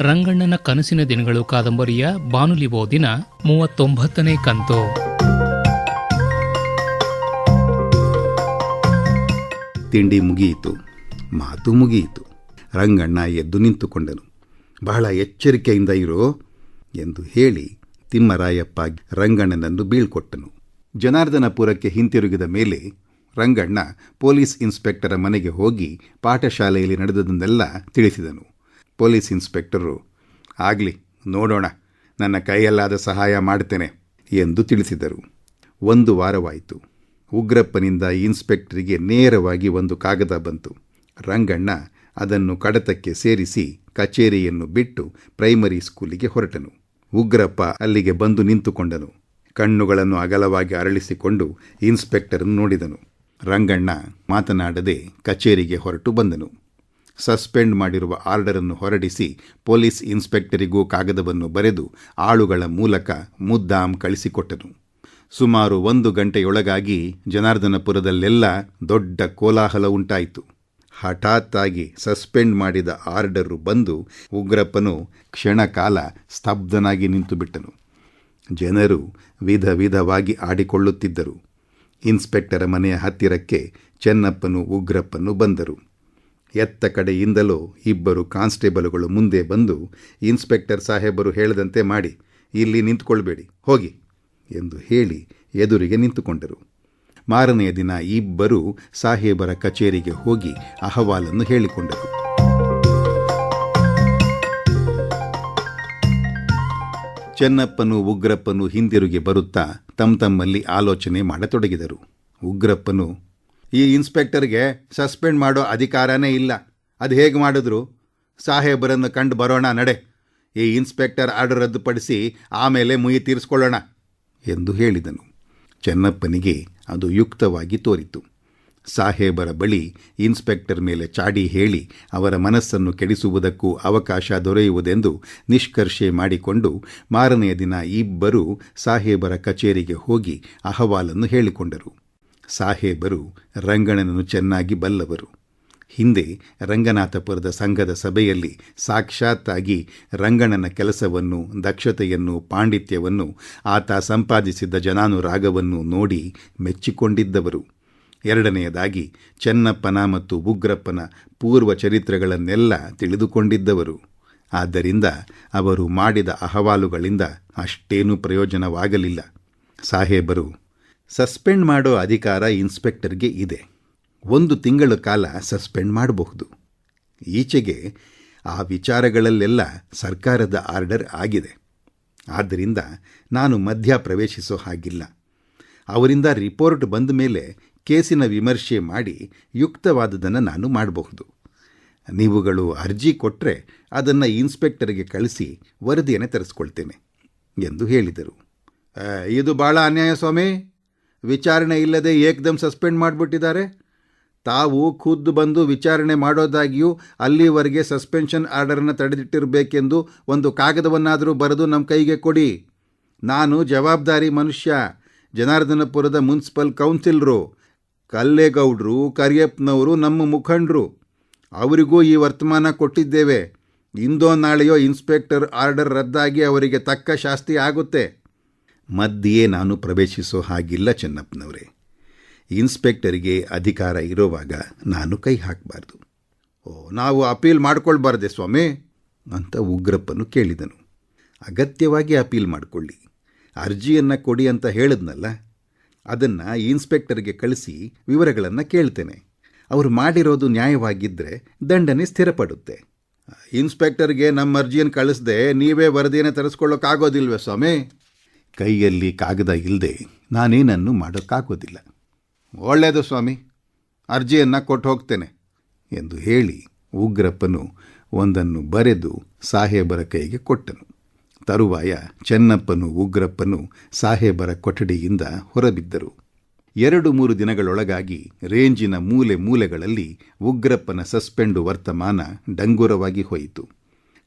ರಂಗಣ್ಣನ ಕನಸಿನ ದಿನಗಳು ಕಾದಂಬರಿಯ ಬಾನುಲಿ ಓದಿನ ಮೂವತ್ತೊಂಬತ್ತನೇ ಕಂತು. ತಿಂಡಿ ಮುಗಿಯಿತು, ಮಾತು ಮುಗಿಯಿತು. ರಂಗಣ್ಣ ಎದ್ದು ನಿಂತುಕೊಂಡನು. ಬಹಳ ಎಚ್ಚರಿಕೆಯಿಂದ ಇರೋ ಎಂದು ಹೇಳಿ ತಿಮ್ಮರಾಯಪ್ಪ ರಂಗಣ್ಣನನ್ನು ಬೀಳ್ಕೊಟ್ಟನು. ಜನಾರ್ದನಪುರಕ್ಕೆ ಹಿಂತಿರುಗಿದ ಮೇಲೆ ರಂಗಣ್ಣ ಪೊಲೀಸ್ ಇನ್ಸ್ಪೆಕ್ಟರ ಮನೆಗೆ ಹೋಗಿ ಪಾಠಶಾಲೆಯಲ್ಲಿ ನಡೆದದನ್ನೆಲ್ಲ ತಿಳಿಸಿದನು. ಪೊಲೀಸ್ ಇನ್ಸ್ಪೆಕ್ಟರು, ಆಗಲಿ ನೋಡೋಣ, ನನ್ನ ಕೈಯಲ್ಲಾದ ಸಹಾಯ ಮಾಡ್ತೇನೆ ಎಂದು ತಿಳಿಸಿದರು. ಒಂದು ವಾರವಾಯಿತು. ಉಗ್ರಪ್ಪನಿಂದ ಇನ್ಸ್ಪೆಕ್ಟರಿಗೆ ನೇರವಾಗಿ ಒಂದು ಕಾಗದ ಬಂತು. ರಂಗಣ್ಣ ಅದನ್ನು ಕಡತಕ್ಕೆ ಸೇರಿಸಿ ಕಚೇರಿಯನ್ನು ಬಿಟ್ಟು ಪ್ರೈಮರಿ ಸ್ಕೂಲಿಗೆ ಹೊರಟನು. ಉಗ್ರಪ್ಪ ಅಲ್ಲಿಗೆ ಬಂದು ನಿಂತುಕೊಂಡನು. ಕಣ್ಣುಗಳನ್ನು ಅಗಲವಾಗಿ ಅರಳಿಸಿಕೊಂಡು ಇನ್ಸ್ಪೆಕ್ಟರ್ ನೋಡಿದನು. ರಂಗಣ್ಣ ಮಾತನಾಡದೆ ಕಚೇರಿಗೆ ಹೊರಟು ಬಂದನು. ಸಸ್ಪೆಂಡ್ ಮಾಡಿರುವ ಆರ್ಡರನ್ನು ಹೊರಡಿಸಿ ಪೊಲೀಸ್ ಇನ್ಸ್ಪೆಕ್ಟರಿಗೂ ಕಾಗದವನ್ನು ಬರೆದು ಆಳುಗಳ ಮೂಲಕ ಮುದ್ದಾಂ ಕಳಿಸಿಕೊಟ್ಟನು. ಸುಮಾರು ಒಂದು ಗಂಟೆಯೊಳಗಾಗಿ ಜನಾರ್ದನಪುರದಲ್ಲೆಲ್ಲ ದೊಡ್ಡ ಕೋಲಾಹಲ ಉಂಟಾಯಿತು. ಹಠಾತ್ತಾಗಿ ಸಸ್ಪೆಂಡ್ ಮಾಡಿದ ಆರ್ಡರು ಬಂದು ಉಗ್ರಪ್ಪನು ಕ್ಷಣಕಾಲ ಸ್ತಬ್ಧನಾಗಿ ನಿಂತುಬಿಟ್ಟನು. ಜನರು ವಿಧ ವಿಧವಾಗಿ ಆಡಿಕೊಳ್ಳುತ್ತಿದ್ದರು. ಇನ್ಸ್ಪೆಕ್ಟರ ಮನೆಯ ಹತ್ತಿರಕ್ಕೆ ಚೆನ್ನಪ್ಪನು ಉಗ್ರಪ್ಪನು ಬಂದರು. ಎತ್ತ ಕಡೆಯಿಂದಲೋ ಇಬ್ಬರು ಕಾನ್ಸ್ಟೇಬಲ್ಗಳು ಮುಂದೆ ಬಂದು ಇನ್ಸ್ಪೆಕ್ಟರ್ ಸಾಹೇಬರು ಹೇಳದಂತೆ ಮಾಡಿ, ಇಲ್ಲಿ ನಿಂತುಕೊಳ್ಬೇಡಿ, ಹೋಗಿ, ಎಂದು ಹೇಳಿ ಎದುರಿಗೆ ನಿಂತುಕೊಂಡರು. ಮಾರನೆಯ ದಿನ ಇಬ್ಬರು ಸಾಹೇಬರ ಕಚೇರಿಗೆ ಹೋಗಿ ಅಹವಾಲನ್ನು ಹೇಳಿಕೊಂಡರು. ಚೆನ್ನಪ್ಪನು ಉಗ್ರಪ್ಪನು ಹಿಂದಿರುಗಿ ಬರುತ್ತಾ ತಮ್ಮ ತಮ್ಮಲ್ಲಿ ಆಲೋಚನೆ ಮಾಡತೊಡಗಿದರು. ಉಗ್ರಪ್ಪನು ಈ ಇನ್ಸ್ಪೆಕ್ಟರ್ಗೆ ಸಸ್ಪೆಂಡ್ ಮಾಡೋ ಅಧಿಕಾರನೇ ಇಲ್ಲ. ಅದು ಹೇಗೆ ಮಾಡಿದ್ರು? ಸಾಹೇಬರನ್ನು ಕಂಡು ಬರೋಣ, ನಡೆ. ಈ ಇನ್ಸ್ಪೆಕ್ಟರ್ ಆರ್ಡರ್ ರದ್ದುಪಡಿಸಿ ಆಮೇಲೆ ಮುಯಿ ತೀರಿಸ್ಕೊಳ್ಳೋಣ ಎಂದು ಹೇಳಿದನು. ಚೆನ್ನಪ್ಪನಿಗೆ ಅದು ಯುಕ್ತವಾಗಿ ತೋರಿತು. ಸಾಹೇಬರ ಬಳಿ ಇನ್ಸ್ಪೆಕ್ಟರ್ ಮೇಲೆ ಚಾಡಿ ಹೇಳಿ ಅವರ ಮನಸ್ಸನ್ನು ಕೆಡಿಸುವುದಕ್ಕೂ ಅವಕಾಶ ದೊರೆಯುವುದೆಂದು ನಿಷ್ಕರ್ಷೆ ಮಾಡಿಕೊಂಡು ಮಾರನೆಯ ದಿನ ಇಬ್ಬರೂ ಸಾಹೇಬರ ಕಚೇರಿಗೆ ಹೋಗಿ ಅಹವಾಲನ್ನು ಹೇಳಿಕೊಂಡರು. ಸಾಹೇಬರು ರಂಗಣನನ್ನು ಚೆನ್ನಾಗಿ ಬಲ್ಲವರು. ಹಿಂದೆ ರಂಗನಾಥಪುರದ ಸಂಘದ ಸಭೆಯಲ್ಲಿ ಸಾಕ್ಷಾತ್ತಾಗಿ ರಂಗಣ್ಣನ ಕೆಲಸವನ್ನು, ದಕ್ಷತೆಯನ್ನು, ಪಾಂಡಿತ್ಯವನ್ನು, ಆತ ಸಂಪಾದಿಸಿದ್ದ ಜನಾನುರಾಗವನ್ನು ನೋಡಿ ಮೆಚ್ಚಿಕೊಂಡಿದ್ದವರು. ಎರಡನೆಯದಾಗಿ ಚೆನ್ನಪ್ಪನ ಮತ್ತು ಉಗ್ರಪ್ಪನ ಪೂರ್ವ ಚರಿತ್ರೆಗಳನ್ನೆಲ್ಲ ತಿಳಿದುಕೊಂಡಿದ್ದವರು. ಆದ್ದರಿಂದ ಅವರು ಮಾಡಿದ ಅಹವಾಲುಗಳಿಂದ ಅಷ್ಟೇನೂ ಪ್ರಯೋಜನವಾಗಲಿಲ್ಲ. ಸಾಹೇಬರು ಸಸ್ಪೆಂಡ್ ಮಾಡೋ ಅಧಿಕಾರ ಇನ್ಸ್ಪೆಕ್ಟರ್ಗೆ ಇದೆ. ಒಂದು ತಿಂಗಳ ಕಾಲ ಸಸ್ಪೆಂಡ್ ಮಾಡಬಹುದು. ಈಚೆಗೆ ಆ ವಿಚಾರಗಳಲ್ಲೆಲ್ಲ ಸರ್ಕಾರದ ಆರ್ಡರ್ ಆಗಿದೆ. ಆದ್ದರಿಂದ ನಾನು ಮಧ್ಯ ಪ್ರವೇಶಿಸೋ ಹಾಗಿಲ್ಲ. ಅವರಿಂದ ರಿಪೋರ್ಟ್ ಬಂದ ಮೇಲೆ ಕೇಸಿನ ವಿಮರ್ಶೆ ಮಾಡಿ ಯುಕ್ತವಾದದನ್ನು ನಾನು ಮಾಡಬಹುದು. ನೀವುಗಳು ಅರ್ಜಿ ಕೊಟ್ಟರೆ ಅದನ್ನು ಇನ್ಸ್ಪೆಕ್ಟರ್ಗೆ ಕಳಿಸಿ ವರದಿಯನ್ನು ತರಿಸ್ಕೊಳ್ತೇನೆ, ಎಂದು ಹೇಳಿದರು. ಇದು ಭಾಳ ಅನ್ಯಾಯ ಸ್ವಾಮಿ. ವಿಚಾರಣೆ ಇಲ್ಲದೆ ಏಕ್ದಮ್ ಸಸ್ಪೆಂಡ್ ಮಾಡಿಬಿಟ್ಟಿದ್ದಾರೆ. ತಾವು ಖುದ್ದು ಬಂದು ವಿಚಾರಣೆ ಮಾಡೋದಾಗಿಯೂ ಅಲ್ಲಿವರೆಗೆ ಸಸ್ಪೆನ್ಷನ್ ಆರ್ಡರನ್ನು ತಡೆದಿಟ್ಟಿರಬೇಕೆಂದು ಒಂದು ಕಾಗದವನ್ನಾದರೂ ಬರೆದು ನಮ್ಮ ಕೈಗೆ ಕೊಡಿ. ನಾನು ಜವಾಬ್ದಾರಿ ಮನುಷ್ಯ, ಜನಾರ್ದನಪುರದ ಮುನ್ಸಿಪಲ್ ಕೌನ್ಸಿಲ್ರು, ಕಲ್ಲೇಗೌಡರು, ಕರಿಯಪ್ಪನವರು ನಮ್ಮ ಮುಖಂಡರು. ಅವರಿಗೂ ಈ ವರ್ತಮಾನ ಕೊಟ್ಟಿದ್ದೇವೆ. ಇಂದೋ ನಾಳೆಯೋ ಇನ್ಸ್ಪೆಕ್ಟರ್ ಆರ್ಡರ್ ರದ್ದಾಗಿ ಅವರಿಗೆ ತಕ್ಕ ಶಾಸ್ತಿ ಆಗುತ್ತೆ. ಮಧ್ಯೆ ನಾನು ಪ್ರವೇಶಿಸೋ ಹಾಗಿಲ್ಲ ಚೆನ್ನಪ್ಪನವರೇ. ಇನ್ಸ್ಪೆಕ್ಟರಿಗೆ ಅಧಿಕಾರ ಇರೋವಾಗ ನಾನು ಕೈ ಹಾಕಬಾರ್ದು. ಓ, ನಾವು ಅಪೀಲ್ ಮಾಡ್ಕೊಳ್ಬಾರ್ದೆ ಸ್ವಾಮಿ? ಅಂತ ಉಗ್ರಪ್ಪನು ಕೇಳಿದನು. ಅಗತ್ಯವಾಗಿ ಅಪೀಲ್ ಮಾಡಿಕೊಳ್ಳಿ. ಅರ್ಜಿಯನ್ನು ಕೊಡಿ ಅಂತ ಹೇಳಿದ್ನಲ್ಲ? ಅದನ್ನು ಇನ್ಸ್ಪೆಕ್ಟರ್ಗೆ ಕಳಿಸಿ ವಿವರಗಳನ್ನು ಕೇಳ್ತೇನೆ. ಅವರು ಮಾಡಿರೋದು ನ್ಯಾಯವಾಗಿದ್ದರೆ ದಂಡನೆ ಸ್ಥಿರಪಡುತ್ತೆ. ಇನ್ಸ್ಪೆಕ್ಟರ್ಗೆ ನಮ್ಮ ಅರ್ಜಿಯನ್ನು ಕಳಿಸ್ದೆ ನೀವೇ ವರದಿಯನ್ನು ತರಿಸ್ಕೊಳ್ಳೋಕ್ಕಾಗೋದಿಲ್ವೇ ಸ್ವಾಮಿ? ಕೈಯಲ್ಲಿ ಕಾಗದ ಇಲ್ಲದೆ ನಾನೇನನ್ನು ಮಾಡೋಕ್ಕಾಗೋದಿಲ್ಲ. ಒಳ್ಳೆಯದು ಸ್ವಾಮಿ, ಅರ್ಜಿಯನ್ನು ಕೊಟ್ಟು ಹೋಗ್ತೇನೆ ಎಂದು ಹೇಳಿ ಉಗ್ರಪ್ಪನು ಒಂದನ್ನು ಬರೆದು ಸಾಹೇಬರ ಕೈಗೆ ಕೊಟ್ಟನು. ತರುವಾಯ ಚೆನ್ನಪ್ಪನು ಉಗ್ರಪ್ಪನು ಸಾಹೇಬರ ಕೊಠಡಿಯಿಂದ ಹೊರಬಿದ್ದರು. ಎರಡು ಮೂರು ದಿನಗಳೊಳಗಾಗಿ ರೇಂಜಿನ ಮೂಲೆ ಮೂಲೆಗಳಲ್ಲಿ ಉಗ್ರಪ್ಪನ ಸಸ್ಪೆಂಡು ವರ್ತಮಾನ ಡಂಗುರವಾಗಿ ಹೋಯಿತು.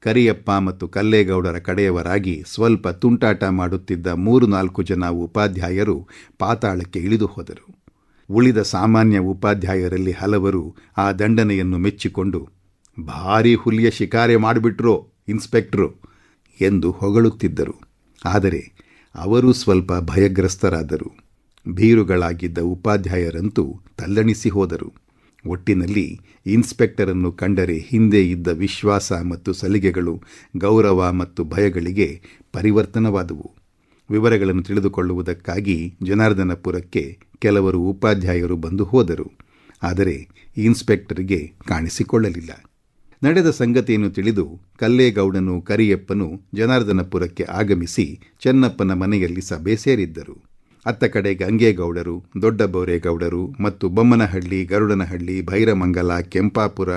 ಕರಿಯಪ್ಪ ಮತ್ತು ಕಲ್ಲೇಗೌಡರ ಕಡೆಯವರಾಗಿ ಸ್ವಲ್ಪ ತುಂಟಾಟ ಮಾಡುತ್ತಿದ್ದ ಮೂರು ನಾಲ್ಕು ಜನ ಉಪಾಧ್ಯಾಯರು ಪಾತಾಳಕ್ಕೆ ಇಳಿದು ಹೋದರು. ಉಳಿದ ಸಾಮಾನ್ಯ ಉಪಾಧ್ಯಾಯರಲ್ಲಿ ಹಲವರು ಆ ದಂಡನೆಯನ್ನು ಮೆಚ್ಚಿಕೊಂಡು, ಭಾರೀ ಹುಲಿಯ ಶಿಕಾರೆ ಮಾಡಿಬಿಟ್ರು ಇನ್ಸ್ಪೆಕ್ಟ್ರು ಎಂದು ಹೊಗಳುತ್ತಿದ್ದರು. ಆದರೆ ಅವರೂ ಸ್ವಲ್ಪ ಭಯಗ್ರಸ್ತರಾದರು. ಭೀರುಗಳಾಗಿದ್ದ ಉಪಾಧ್ಯಾಯರಂತೂ ತಲ್ಲಣಿಸಿ ಹೋದರು. ಒಟ್ಟಿನಲ್ಲಿ ಇನ್ಸ್ಪೆಕ್ಟರನ್ನು ಕಂಡರೆ ಹಿಂದೆ ಇದ್ದ ವಿಶ್ವಾಸ ಮತ್ತು ಸಲಿಗೆಗಳು, ಗೌರವ ಮತ್ತು ಭಯಗಳಿಗೆ ಪರಿವರ್ತನವಾದವು. ವಿವರಗಳನ್ನು ತಿಳಿದುಕೊಳ್ಳುವುದಕ್ಕಾಗಿ ಜನಾರ್ದನಪುರಕ್ಕೆ ಕೆಲವರು ಉಪಾಧ್ಯಾಯರು ಬಂದು ಹೋದರು. ಆದರೆ ಇನ್ಸ್ಪೆಕ್ಟರ್ಗೆ ಕಾಣಿಸಿಕೊಳ್ಳಲಿಲ್ಲ. ನಡೆದ ಸಂಗತಿಯನ್ನು ತಿಳಿದು ಕಲ್ಲೇಗೌಡನು ಕರಿಯಪ್ಪನು ಜನಾರ್ದನಪುರಕ್ಕೆ ಆಗಮಿಸಿ ಚೆನ್ನಪ್ಪನ ಮನೆಯಲ್ಲಿ ಸಭೆ ಸೇರಿದ್ದರು. ಅತ್ತ ಕಡೆ ಗಂಗೇಗೌಡರು ದೊಡ್ಡಬೋರೇಗೌಡರು ಮತ್ತು ಬೊಮ್ಮನಹಳ್ಳಿ, ಗರುಡನಹಳ್ಳಿ, ಭೈರಮಂಗಲ, ಕೆಂಪಾಪುರ,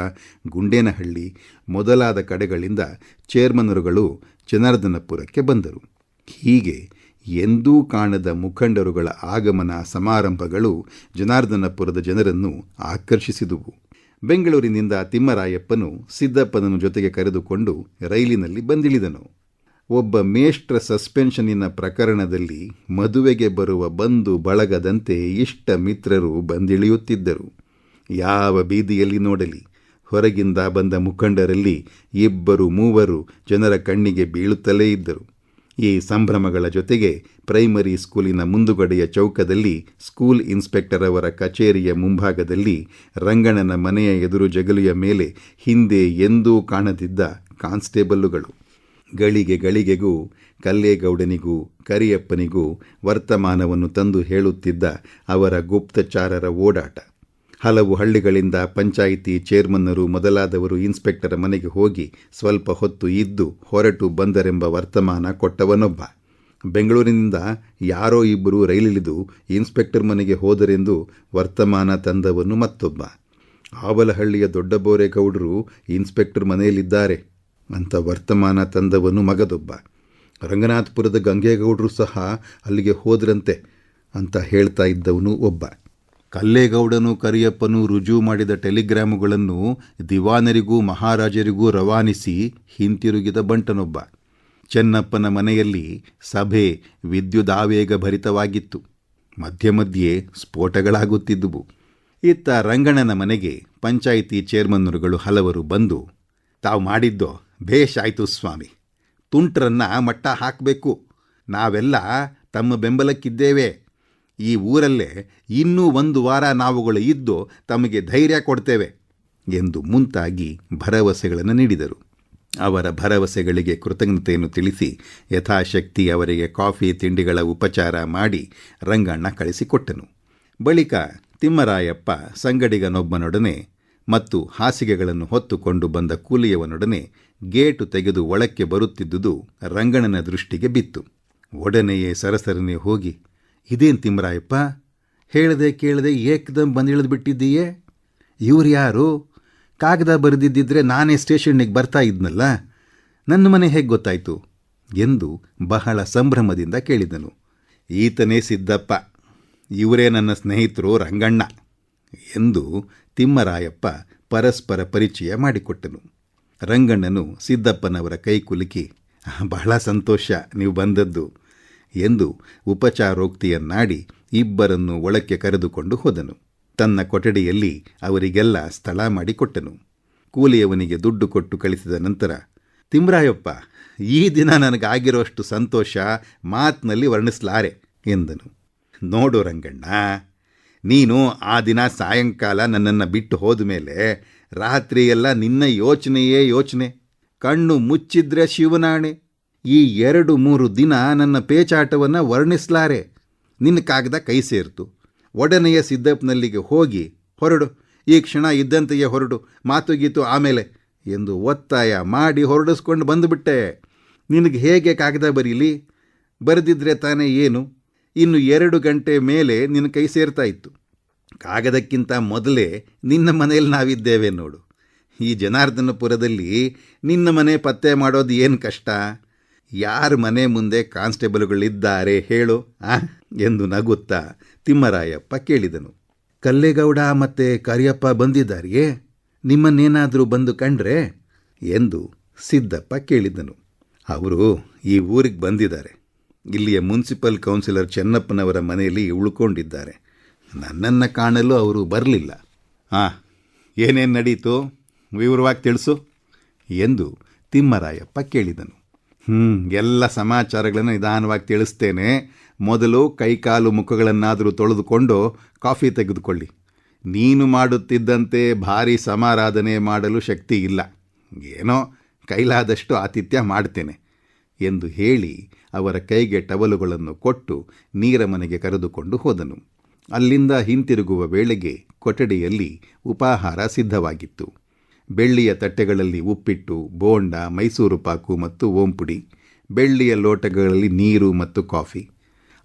ಗುಂಡೇನಹಳ್ಳಿ ಮೊದಲಾದ ಕಡೆಗಳಿಂದ ಚೇರ್ಮನರುಗಳು ಜನಾರ್ದನಪುರಕ್ಕೆ ಬಂದರು. ಹೀಗೆ ಎಂದೂ ಕಾಣದ ಮುಖಂಡರುಗಳ ಆಗಮನ ಸಮಾರಂಭಗಳು ಜನಾರ್ದನಪುರದ ಜನರನ್ನು ಆಕರ್ಷಿಸಿದುವು. ಬೆಂಗಳೂರಿನಿಂದ ತಿಮ್ಮರಾಯಪ್ಪನು ಸಿದ್ದಪ್ಪನನ್ನು ಜೊತೆಗೆ ಕರೆದುಕೊಂಡು ರೈಲಿನಲ್ಲಿ ಬಂದಿಳಿದನು. ಒಬ್ಬ ಮೇಷ್ಟ್ರ ಸಸ್ಪೆನ್ಷನ್ನಿನ ಪ್ರಕರಣದಲ್ಲಿ ಮದುವೆಗೆ ಬರುವ ಬಂಧು ಬಳಗದಂತೆ ಇಷ್ಟ ಮಿತ್ರರು ಬಂದಿಳಿಯುತ್ತಿದ್ದರು. ಯಾವ ಬೀದಿಯಲ್ಲಿ ನೋಡಲಿ. ಹೊರಗಿಂದ ಬಂದ ಮುಖಂಡರಲ್ಲಿ ಇಬ್ಬರು ಮೂವರು ಜನರ ಕಣ್ಣಿಗೆ ಬೀಳುತ್ತಲೇ ಇದ್ದರು. ಈ ಸಂಭ್ರಮಗಳ ಜೊತೆಗೆ ಪ್ರೈಮರಿ ಸ್ಕೂಲಿನ ಮುಂದುಗಡೆಯ ಚೌಕದಲ್ಲಿ ಸ್ಕೂಲ್ ಇನ್ಸ್ಪೆಕ್ಟರ್ ಅವರ ಕಚೇರಿಯ ಮುಂಭಾಗದಲ್ಲಿ ರಂಗಣ್ಣನ ಮನೆಯ ಎದುರು ಜಗಲಿಯ ಮೇಲೆ ಹಿಂದೆ ಎಂದೂ ಕಾಣದಿದ್ದ ಕಾನ್ಸ್ಟೇಬಲ್ಲುಗಳು ಗಳಿಗೆ ಗಳಿಗೆಗೂ, ಕಲ್ಲೇಗೌಡನಿಗೂ, ಕರಿಯಪ್ಪನಿಗೂ ವರ್ತಮಾನವನ್ನು ತಂದು ಹೇಳುತ್ತಿದ್ದ ಅವರ ಗುಪ್ತಚಾರರ ಓಡಾಟ. ಹಲವು ಹಳ್ಳಿಗಳಿಂದ ಪಂಚಾಯಿತಿ ಚೇರ್ಮನ್ನರು ಮೊದಲಾದವರು ಇನ್ಸ್ಪೆಕ್ಟರ್ ಮನೆಗೆ ಹೋಗಿ ಸ್ವಲ್ಪ ಹೊತ್ತು ಇದ್ದು ಹೊರಟು ಬಂದರೆಂಬ ವರ್ತಮಾನ ಕೊಟ್ಟವನೊಬ್ಬ. ಬೆಂಗಳೂರಿನಿಂದ ಯಾರೋ ಇಬ್ಬರು ರೈಲಿಳಿದು ಇನ್ಸ್ಪೆಕ್ಟರ್ ಮನೆಗೆ ಹೋದರೆಂದು ವರ್ತಮಾನ ತಂದವನು ಮತ್ತೊಬ್ಬ. ಆವಲಹಳ್ಳಿಯ ದೊಡ್ಡಬೋರೇಗೌಡರು ಇನ್ಸ್ಪೆಕ್ಟರ್ ಮನೆಯಲ್ಲಿದ್ದಾರೆ. ಅಂತ ವರ್ತಮಾನ ತಂದವನು ಮಗದೊಬ್ಬ. ರಂಗನಾಥಪುರದ ಗಂಗೇಗೌಡರು ಸಹ ಅಲ್ಲಿಗೆ ಹೋದ್ರಂತೆ ಅಂತ ಹೇಳ್ತಾ ಇದ್ದವನು ಒಬ್ಬ. ಕಲ್ಲೇಗೌಡನು, ಕರಿಯಪ್ಪನು ರುಜು ಮಾಡಿದ ಟೆಲಿಗ್ರಾಮುಗಳನ್ನು ದಿವಾನರಿಗೂ ಮಹಾರಾಜರಿಗೂ ರವಾನಿಸಿ ಹಿಂತಿರುಗಿದ ಬಂಟನೊಬ್ಬ. ಚೆನ್ನಪ್ಪನ ಮನೆಯಲ್ಲಿ ಸಭೆ ವಿದ್ಯುದಾವೇಗ ಭರಿತವಾಗಿತ್ತು. ಮಧ್ಯೆ ಮಧ್ಯೆ ಸ್ಫೋಟಗಳಾಗುತ್ತಿದ್ದುವು. ಇತ್ತ ರಂಗಣ್ಣನ ಮನೆಗೆ ಪಂಚಾಯಿತಿ ಚೇರ್ಮನ್ನರುಗಳು ಹಲವರು ಬಂದು, ತಾವು ಮಾಡಿದ್ದೋ ಭೇಷ್ ಆಯಿತು ಸ್ವಾಮಿ. ತುಂಟ್ರನ್ನ ಮಟ್ಟ ಹಾಕಬೇಕು. ನಾವೆಲ್ಲ ತಮ್ಮ ಬೆಂಬಲಕ್ಕಿದ್ದೇವೆ. ಈ ಊರಲ್ಲೇ ಇನ್ನೂ ಒಂದು ವಾರ ನಾವುಗಳು ಇದ್ದು ತಮಗೆ ಧೈರ್ಯ ಕೊಡ್ತೇವೆ ಎಂದು ಮುಂತಾಗಿ ಭರವಸೆಗಳನ್ನು ನೀಡಿದರು. ಅವರ ಭರವಸೆಗಳಿಗೆ ಕೃತಜ್ಞತೆಯನ್ನು ತಿಳಿಸಿ ಯಥಾಶಕ್ತಿ ಅವರಿಗೆ ಕಾಫಿ ತಿಂಡಿಗಳ ಉಪಚಾರ ಮಾಡಿ ರಂಗಣ್ಣ ಕಳಿಸಿಕೊಟ್ಟನು. ಬಳಿಕ ತಿಮ್ಮರಾಯಪ್ಪ ಸಂಗಡಿಗನೊಬ್ಬನೊಡನೆ ಮತ್ತು ಹಾಸಿಗೆಗಳನ್ನು ಹೊತ್ತುಕೊಂಡು ಬಂದ ಕೂಲಿಯವನೊಡನೆ ಗೇಟು ತೆಗೆದು ಒಳಕ್ಕೆ ಬರುತ್ತಿದ್ದುದು ರಂಗಣ್ಣನ ದೃಷ್ಟಿಗೆ ಬಿತ್ತು. ಒಡನೆಯೇ ಸರಸರನೆ ಹೋಗಿ, ಇದೇನು ತಿಮ್ರಾಯಪ್ಪ? ಹೇಳದೆ ಕೇಳದೆ ಏಕದಮ್ ಬಂದಿಳಿದು ಬಿಟ್ಟಿದ್ದೀಯೇ? ಇವ್ರು ಯಾರು? ಕಾಗದ ಬರೆದಿದ್ದಿದ್ರೆ ನಾನೇ ಸ್ಟೇಷನ್ನಿಗೆ ಬರ್ತಾ ಇದ್ನಲ್ಲ, ನನ್ನ ಮನೆ ಹೇಗೆ ಗೊತ್ತಾಯಿತು? ಎಂದು ಬಹಳ ಸಂಭ್ರಮದಿಂದ ಕೇಳಿದನು. ಈತನೇ ಸಿದ್ದಪ್ಪ. ಇವರೇ ನನ್ನ ಸ್ನೇಹಿತರು ರಂಗಣ್ಣ. ಎಂದು ತಿಮ್ಮರಾಯಪ್ಪ ಪರಸ್ಪರ ಪರಿಚಯ ಮಾಡಿಕೊಟ್ಟನು. ರಂಗಣ್ಣನು ಸಿದ್ದಪ್ಪನವರ ಕೈ ಕುಲುಕಿ, ಬಹಳ ಸಂತೋಷ ನೀವು ಬಂದದ್ದು ಎಂದು ಉಪಚಾರೋಕ್ತಿಯನ್ನಾಡಿ ಇಬ್ಬರನ್ನು ಒಳಕ್ಕೆ ಕರೆದುಕೊಂಡು ಹೋದನು. ತನ್ನ ಕೊಠಡಿಯಲ್ಲಿ ಅವರಿಗೆಲ್ಲ ಸ್ಥಳ ಮಾಡಿಕೊಟ್ಟನು. ಕೂಲಿಯವನಿಗೆ ದುಡ್ಡು ಕೊಟ್ಟು ಕಳಿಸಿದ ನಂತರ ತಿಮ್ರಾಯಪ್ಪ ಈ ದಿನ ನನಗಾಗಿರೋಷ್ಟು ಸಂತೋಷ ಮಾತಿನಲ್ಲಿ ವರ್ಣಿಸಲಾರೆ ಎಂದನು. ನೋಡು ರಂಗಣ್ಣ ನೀನು ಆ ದಿನ ಸಾಯಂಕಾಲ ನನ್ನನ್ನು ಬಿಟ್ಟು ಹೋದ ಮೇಲೆ ರಾತ್ರಿಯೆಲ್ಲ ನಿನ್ನ ಯೋಚನೆಯೇ ಯೋಚನೆ. ಕಣ್ಣು ಮುಚ್ಚಿದ್ರೆ ಶಿವನಾಣೆ. ಈ ಎರಡು ಮೂರು ದಿನ ನನ್ನ ಪೇಚಾಟವನ್ನು ವರ್ಣಿಸ್ಲಾರೆ. ನಿನ್ನ ಕಾಗದ ಕೈ ಸೇರ್ತು. ಒಡನೆಯ ಸಿದ್ದಪ್ಪನಲ್ಲಿಗೆ ಹೋಗಿ, ಹೊರಡು, ಈ ಕ್ಷಣ ಇದ್ದಂತೆಯೇ ಹೊರಡು ಮಾತುಗೀತು ಆಮೇಲೆ ಎಂದು ಒತ್ತಾಯ ಮಾಡಿ ಹೊರಡಿಸ್ಕೊಂಡು ಬಂದುಬಿಟ್ಟೆ. ನಿನಗೆ ಹೇಗೆ ಕಾಗದ ಬರೀಲಿ? ಬರೆದಿದ್ರೆ ತಾನೇ ಏನು? ಇನ್ನು ಎರಡು ಗಂಟೆ ಮೇಲೆ ನಿನ್ನ ಕೈ ಸೇರ್ತಾ ಇತ್ತು. ಕಾಗದಕ್ಕಿಂತ ಮೊದಲೇ ನಿನ್ನ ಮನೆಯಲ್ಲಿ ನಾವಿದ್ದೇವೆ ನೋಡು. ಈ ಜನಾರ್ದನಪುರದಲ್ಲಿ ನಿನ್ನ ಮನೆ ಪತ್ತೆ ಮಾಡೋದು ಏನು ಕಷ್ಟ? ಯಾರ ಮನೆ ಮುಂದೆ ಕಾನ್ಸ್ಟೇಬಲ್ಗಳಿದ್ದಾರೆ ಹೇಳು, ಆ? ಎಂದು ನಗುತ್ತಾ ತಿಮ್ಮರಾಯಪ್ಪ ಕೇಳಿದನು. ಕಲ್ಲೇಗೌಡ ಮತ್ತೆ ಕರಿಯಪ್ಪ ಬಂದಿದ್ದಾರೆಯೇ? ನಿಮ್ಮನ್ನೇನಾದರೂ ಬಂದು ಕಂಡ್ರೆ? ಎಂದು ಸಿದ್ದಪ್ಪ ಕೇಳಿದನು ಅವರು ಈ ಊರಿಗೆ ಬಂದಿದ್ದಾರೆ. ಇಲ್ಲಿಯ ಮುನ್ಸಿಪಲ್ ಕೌನ್ಸಿಲರ್ ಚೆನ್ನಪ್ಪನವರ ಮನೆಯಲ್ಲಿ ಉಳ್ಕೊಂಡಿದ್ದಾರೆ. ನನ್ನನ್ನು ಕಾಣಲು ಅವರು ಬರಲಿಲ್ಲ. ಹಾಂ ಏನೇನು ನಡೀತು? ವಿವರವಾಗಿ ತಿಳಿಸು, ಎಂದು ತಿಮ್ಮರಾಯಪ್ಪ ಕೇಳಿದನು. ಹ್ಞೂ ಎಲ್ಲ ಸಮಾಚಾರಗಳನ್ನು ನಿಧಾನವಾಗಿ ತಿಳಿಸ್ತೇನೆ. ಮೊದಲು ಕೈಕಾಲು ಮುಖಗಳನ್ನಾದರೂ ತೊಳೆದುಕೊಂಡು ಕಾಫಿ ತೆಗೆದುಕೊಳ್ಳಿ. ನೀನು ಮಾಡುತ್ತಿದ್ದಂತೆ ಭಾರಿ ಸಮಾರಾಧನೆ ಮಾಡಲು ಶಕ್ತಿ ಇಲ್ಲ. ಏನೋ ಕೈಲಾದಷ್ಟು ಆತಿಥ್ಯ ಮಾಡ್ತೇನೆ. ಎಂದು ಹೇಳಿ ಅವರ ಕೈಗೆ ಟವಲುಗಳನ್ನು ಕೊಟ್ಟು ನೀರ ಮನೆಗೆ ಕರೆದುಕೊಂಡು ಹೋದನು. ಅಲ್ಲಿಂದ ಹಿಂತಿರುಗುವ ವೇಳೆಗೆ ಕೊಠಡಿಯಲ್ಲಿ ಉಪಾಹಾರ ಸಿದ್ಧವಾಗಿತ್ತು. ಬೆಳ್ಳಿಯ ತಟ್ಟೆಗಳಲ್ಲಿ ಉಪ್ಪಿಟ್ಟು, ಬೋಂಡ, ಮೈಸೂರು ಪಾಕು ಮತ್ತು ಓಂಪುಡಿ, ಬೆಳ್ಳಿಯ ಲೋಟಗಳಲ್ಲಿ ನೀರು ಮತ್ತು ಕಾಫಿ.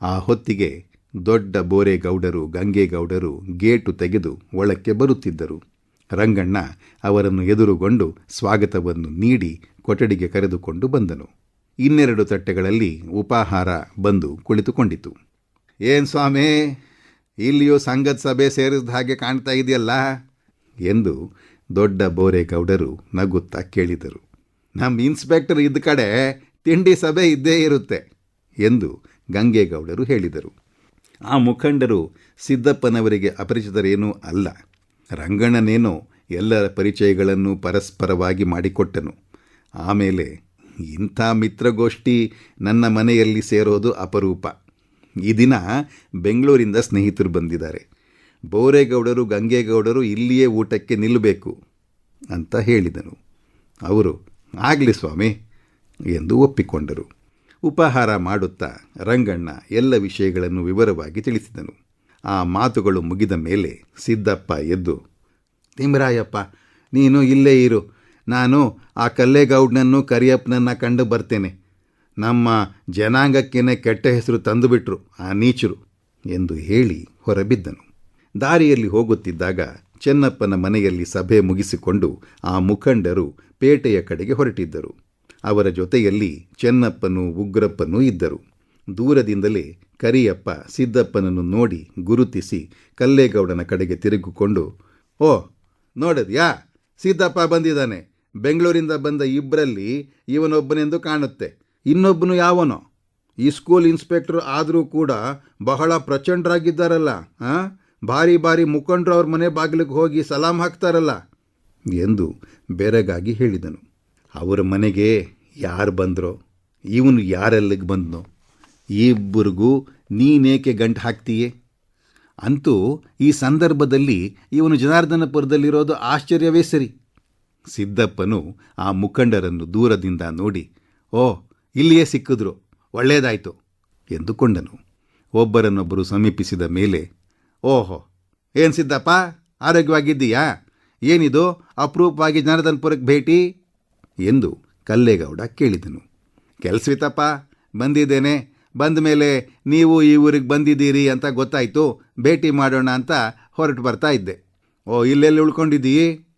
ಆ ಹೊತ್ತಿಗೆ ದೊಡ್ಡ ಬೋರೆಗೌಡರು, ಗಂಗೆಗೌಡರು ಗೇಟು ತೆಗೆದು ಒಳಕ್ಕೆ ಬರುತ್ತಿದ್ದರು. ರಂಗಣ್ಣ ಅವರನ್ನು ಎದುರುಗೊಂಡು ಸ್ವಾಗತವನ್ನು ನೀಡಿ ಕೊಠಡಿಗೆ ಕರೆದುಕೊಂಡು ಬಂದನು. ಇನ್ನೆರಡು ತಟ್ಟೆಗಳಲ್ಲಿ ಉಪಾಹಾರ ಬಂದು ಕುಳಿತುಕೊಂಡಿತು. ಏನ್ ಸ್ವಾಮಿ, ಇಲ್ಲಿಯೂ ಸಂಘದ ಸಭೆ ಸೇರಿದ ಹಾಗೆ ಕಾಣ್ತಾ ಇದೆಯಲ್ಲ? ಎಂದು ದೊಡ್ಡ ಬೋರೇಗೌಡರು ನಗುತ್ತಾ ಕೇಳಿದರು. ನಮ್ಮ ಇನ್ಸ್ಪೆಕ್ಟರ್ ಇದ್ದ ಕಡೆ ತಿಂಡಿ ಸಭೆ ಇದ್ದೇ ಇರುತ್ತೆ ಎಂದು ಗಂಗೇಗೌಡರು ಹೇಳಿದರು. ಆ ಮುಖಂಡರು ಸಿದ್ದಪ್ಪನವರಿಗೆ ಅಪರಿಚಿತರೇನೂ ಅಲ್ಲ. ರಂಗಣ್ಣನೇನೋ ಎಲ್ಲರ ಪರಿಚಯಗಳನ್ನು ಪರಸ್ಪರವಾಗಿ ಮಾಡಿಕೊಟ್ಟನು. ಆಮೇಲೆ ಇಂಥ ಮಿತ್ರಗೋಷ್ಠಿ ನನ್ನ ಮನೆಯಲ್ಲಿ ಸೇರೋದು ಅಪರೂಪ. ಈ ದಿನ ಬೆಂಗಳೂರಿಂದ ಸ್ನೇಹಿತರು ಬಂದಿದ್ದಾರೆ. ಬೋರೇಗೌಡರು, ಗಂಗೇಗೌಡರು ಇಲ್ಲಿಯೇ ಊಟಕ್ಕೆ ನಿಲ್ಲಬೇಕು ಅಂತ ಹೇಳಿದನು ಅವರು, ಆಗಲಿ ಸ್ವಾಮಿ ಎಂದು ಒಪ್ಪಿಕೊಂಡರು. ಉಪಹಾರ ಮಾಡುತ್ತಾ ರಂಗಣ್ಣ ಎಲ್ಲ ವಿಷಯಗಳನ್ನು ವಿವರವಾಗಿ ತಿಳಿಸಿದನು. ಆ ಮಾತುಗಳು ಮುಗಿದ ಮೇಲೆ ಸಿದ್ದಪ್ಪ ಎದ್ದು ತಿಮ್ಮರಾಯಪ್ಪ ನೀನು ಇಲ್ಲೇ ಇರು. ನಾನು ಆ ಕಲ್ಲೇಗೌಡನನ್ನು ಕರಿಯಪ್ಪನನ್ನ ಕಂಡು ಬರ್ತೇನೆ. ನಮ್ಮ ಜನಾಂಗಕ್ಕೇನೆ ಕೆಟ್ಟ ಹೆಸರು ತಂದುಬಿಟ್ರು ಆ ನೀಚರು ಎಂದು ಹೇಳಿ ಹೊರಬಿದ್ದನು. ದಾರಿಯಲ್ಲಿ ಹೋಗುತ್ತಿದ್ದಾಗ ಚೆನ್ನಪ್ಪನ ಮನೆಯಲ್ಲಿ ಸಭೆ ಮುಗಿಸಿಕೊಂಡು ಆ ಮುಖಂಡರು ಪೇಟೆಯ ಕಡೆಗೆ ಹೊರಟಿದ್ದರು. ಅವರ ಜೊತೆಯಲ್ಲಿ ಚೆನ್ನಪ್ಪನು ಉಗ್ರಪ್ಪನೂ ಇದ್ದರು. ದೂರದಿಂದಲೇ ಕರಿಯಪ್ಪ ಸಿದ್ದಪ್ಪನನ್ನು ನೋಡಿ ಗುರುತಿಸಿ ಕಲ್ಲೇಗೌಡನ ಕಡೆಗೆ ತಿರುಗಿಕೊಂಡು, ಓ, ನೋಡದ್ಯಾ? ಸಿದ್ದಪ್ಪ ಬಂದಿದ್ದಾನೆ. ಬೆಂಗಳೂರಿಂದ ಬಂದ ಇಬ್ಬರಲ್ಲಿ ಇವನೊಬ್ಬನೆಂದು ಕಾಣುತ್ತೆ. ಇನ್ನೊಬ್ಬನು ಯಾವನೋ? ಈ ಸ್ಕೂಲ್ ಇನ್ಸ್ಪೆಕ್ಟರ್ ಆದರೂ ಕೂಡ ಬಹಳ ಪ್ರಚಂಡರಾಗಿದ್ದಾರಲ್ಲ, ಆ? ಭಾರಿ ಭಾರಿ ಮುಖಂಡರು ಅವ್ರ ಮನೆ ಬಾಗಿಲಿಗೆ ಹೋಗಿ ಸಲಾಂ ಹಾಕ್ತಾರಲ್ಲ ಎಂದು ಬೆರಗಾಗಿ ಹೇಳಿದನು. ಅವರ ಮನೆಗೆ ಯಾರು ಬಂದರೋ, ಇವನು ಯಾರೆಲ್ಲಿಗೆ ಬಂದನೋ, ಇಬ್ಬರಿಗೂ ನೀನೇಕೆ ಗಂಟು ಹಾಕ್ತೀಯೇ? ಅಂತೂ ಈ ಸಂದರ್ಭದಲ್ಲಿ ಇವನು ಜನಾರ್ದನಪುರದಲ್ಲಿರೋದು ಆಶ್ಚರ್ಯವೇ ಸರಿ. ಸಿದ್ದಪ್ಪನು ಆ ಮುಖಂಡರನ್ನು ದೂರದಿಂದ ನೋಡಿ ಓ ಇಲ್ಲಿಯೇ ಸಿಕ್ಕಿದ್ರು ಒಳ್ಳೆಯದಾಯಿತು ಎಂದುಕೊಂಡನು. ಒಬ್ಬರನ್ನೊಬ್ಬರು ಸಮೀಪಿಸಿದ ಮೇಲೆ ಓಹೋ ಏನು ಸಿದ್ದಪ್ಪ ಆರೋಗ್ಯವಾಗಿದ್ದೀಯಾ? ಏನಿದು ಅಪರೂಪವಾಗಿ ಜನಾರ್ದನ್ಪುರಕ್ಕೆ ಭೇಟಿ? ಎಂದು ಕಲ್ಲೇಗೌಡ ಕೇಳಿದನು. ಕೆಲಸವಿತಪ್ಪ ಬಂದಿದ್ದೇನೆ ಬಂದ ಮೇಲೆ ನೀವು ಈ ಊರಿಗೆ ಬಂದಿದ್ದೀರಿ ಅಂತ ಗೊತ್ತಾಯಿತು ಭೇಟಿ ಮಾಡೋಣ ಅಂತ ಹೊರಟು ಬರ್ತಾ ಇದ್ದೆ. ಓ ಇಲ್ಲೆಲ್ಲಿ ಉಳ್ಕೊಂಡಿದ್ದೀ ಆ,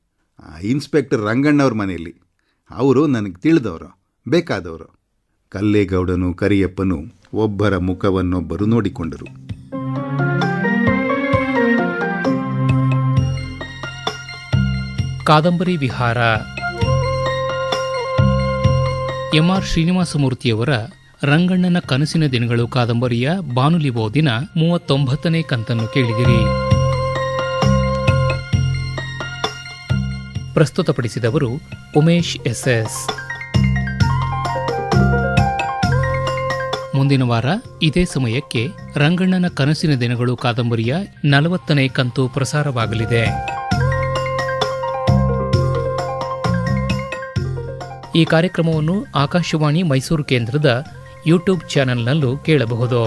ಇನ್ಸ್ಪೆಕ್ಟರ್ ರಂಗಣ್ಣವ್ರ ಮನೆಯಲ್ಲಿ. ಅವರು ನನಗೆ ತಿಳಿದವರು, ಬೇಕಾದವರು. ಕಲ್ಲೇಗೌಡನು, ಕರಿಯಪ್ಪನು ಒಬ್ಬರ ಮುಖವನ್ನೊಬ್ಬರು ನೋಡಿಕೊಂಡರು. ಕಾದಂಬರಿ ವಿಹಾರ. ಎಂಆರ್ ಶ್ರೀನಿವಾಸಮೂರ್ತಿಯವರ ರಂಗಣ್ಣನ ಕನಸಿನ ದಿನಗಳು ಕಾದಂಬರಿಯ ಬಾನುಲಿ ದಿನ ಮೂವತ್ತೊಂಬತ್ತನೇ ಕಂತನ್ನು ಕೇಳಿದಿರಿ. ಪ್ರಸ್ತುತಪಡಿಸಿದವರು ಉಮೇಶ್ ಎಸ್ಎಸ್. ಮುಂದಿನ ವಾರ ಇದೇ ಸಮಯಕ್ಕೆ ರಂಗಣ್ಣನ ಕನಸಿನ ದಿನಗಳು ಕಾದಂಬರಿಯ ನಲವತ್ತನೇ ಕಂತು ಪ್ರಸಾರವಾಗಲಿದೆ. ಈ ಕಾರ್ಯಕ್ರಮವನ್ನು ಆಕಾಶವಾಣಿ ಮೈಸೂರು ಕೇಂದ್ರದ ಯೂಟ್ಯೂಬ್ ಚಾನೆಲ್ನಲ್ಲೂ ಕೇಳಬಹುದು.